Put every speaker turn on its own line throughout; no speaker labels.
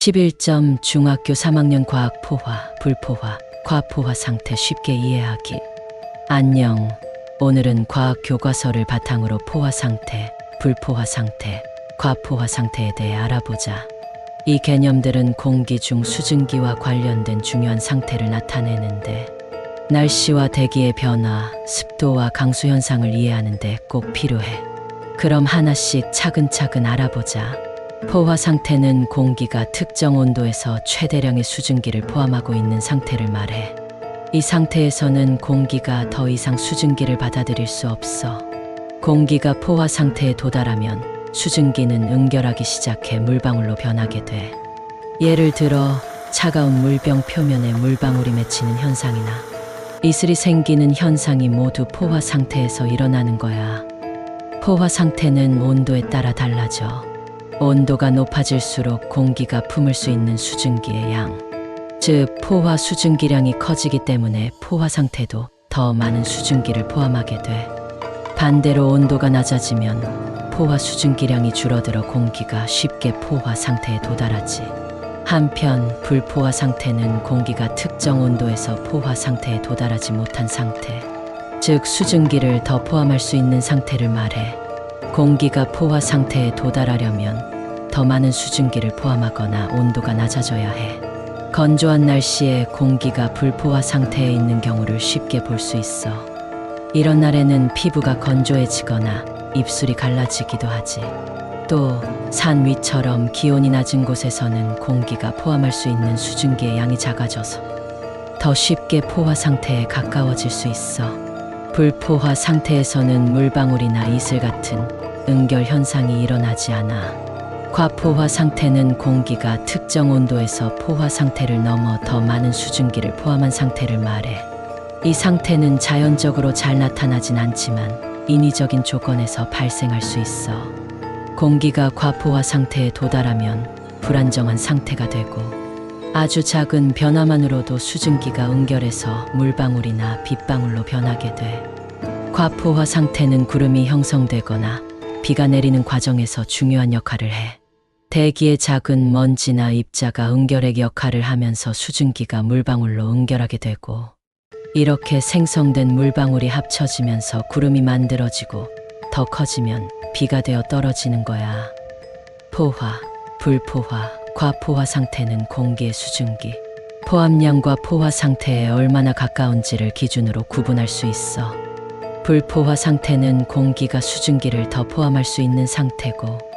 11점 중학교 3학년 과학 포화, 불포화, 과포화 상태 쉽게 이해하기. 안녕. 오늘은 과학 교과서를 바탕으로 포화 상태, 불포화 상태, 과포화 상태에 대해 알아보자. 이 개념들은 공기 중 수증기와 관련된 중요한 상태를 나타내는데 날씨와 대기의 변화, 습도와 강수 현상을 이해하는데 꼭 필요해. 그럼 하나씩 차근차근 알아보자. 포화 상태는 공기가 특정 온도에서 최대량의 수증기를 포함하고 있는 상태를 말해. 이 상태에서는 공기가 더 이상 수증기를 받아들일 수 없어. 공기가 포화 상태에 도달하면 수증기는 응결하기 시작해 물방울로 변하게 돼. 예를 들어 차가운 물병 표면에 물방울이 맺히는 현상이나 이슬이 생기는 현상이 모두 포화 상태에서 일어나는 거야. 포화 상태는 온도에 따라 달라져. 온도가 높아질수록 공기가 품을 수 있는 수증기의 양, 즉 포화 수증기량이 커지기 때문에 포화 상태도 더 많은 수증기를 포함하게 돼. 반대로 온도가 낮아지면 포화 수증기량이 줄어들어 공기가 쉽게 포화 상태에 도달하지. 한편 불포화 상태는 공기가 특정 온도에서 포화 상태에 도달하지 못한 상태, 즉 수증기를 더 포함할 수 있는 상태를 말해. 공기가 포화 상태에 도달하려면 더 많은 수증기를 포함하거나 온도가 낮아져야 해. 건조한 날씨에 공기가 불포화 상태에 있는 경우를 쉽게 볼 수 있어. 이런 날에는 피부가 건조해지거나 입술이 갈라지기도 하지. 또 산 위처럼 기온이 낮은 곳에서는 공기가 포함할 수 있는 수증기의 양이 작아져서 더 쉽게 포화 상태에 가까워질 수 있어. 불포화 상태에서는 물방울이나 이슬 같은 응결 현상이 일어나지 않아. 과포화 상태는 공기가 특정 온도에서 포화 상태를 넘어 더 많은 수증기를 포함한 상태를 말해. 이 상태는 자연적으로 잘 나타나진 않지만 인위적인 조건에서 발생할 수 있어. 공기가 과포화 상태에 도달하면 불안정한 상태가 되고 아주 작은 변화만으로도 수증기가 응결해서 물방울이나 빗방울로 변하게 돼. 과포화 상태는 구름이 형성되거나 비가 내리는 과정에서 중요한 역할을 해. 대기의 작은 먼지나 입자가 응결의 역할을 하면서 수증기가 물방울로 응결하게 되고 이렇게 생성된 물방울이 합쳐지면서 구름이 만들어지고 더 커지면 비가 되어 떨어지는 거야. 포화, 불포화, 과포화 상태는 공기의 수증기, 포함량과 포화 상태에 얼마나 가까운지를 기준으로 구분할 수 있어. 불포화 상태는 공기가 수증기를 더 포함할 수 있는 상태고,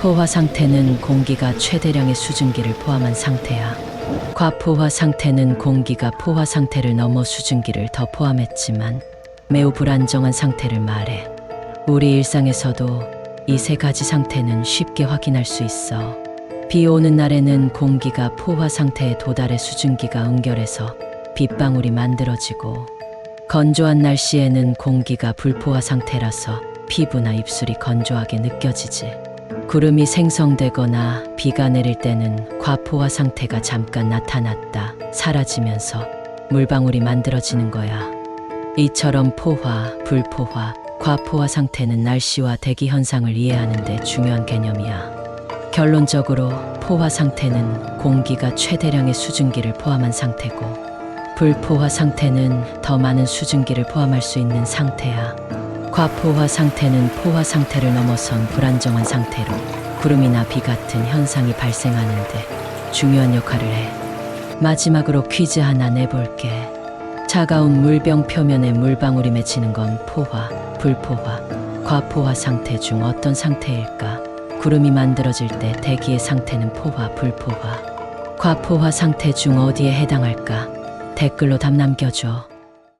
포화 상태는 공기가 최대량의 수증기를 포함한 상태야. 과포화 상태는 공기가 포화 상태를 넘어 수증기를 더 포함했지만 매우 불안정한 상태를 말해. 우리 일상에서도 이 세 가지 상태는 쉽게 확인할 수 있어. 비 오는 날에는 공기가 포화 상태에 도달해 수증기가 응결해서 빗방울이 만들어지고, 건조한 날씨에는 공기가 불포화 상태라서 피부나 입술이 건조하게 느껴지지. 구름이 생성되거나 비가 내릴 때는 과포화 상태가 잠깐 나타났다 사라지면서 물방울이 만들어지는 거야. 이처럼 포화, 불포화, 과포화 상태는 날씨와 대기 현상을 이해하는 데 중요한 개념이야. 결론적으로 포화 상태는 공기가 최대량의 수증기를 포함한 상태고, 불포화 상태는 더 많은 수증기를 포함할 수 있는 상태야. 과포화 상태는 포화 상태를 넘어선 불안정한 상태로 구름이나 비 같은 현상이 발생하는데 중요한 역할을 해. 마지막으로 퀴즈 하나 내볼게. 차가운 물병 표면에 물방울이 맺히는 건 포화, 불포화, 과포화 상태 중 어떤 상태일까? 구름이 만들어질 때 대기의 상태는 포화, 불포화, 과포화 상태 중 어디에 해당할까? 댓글로 답 남겨줘.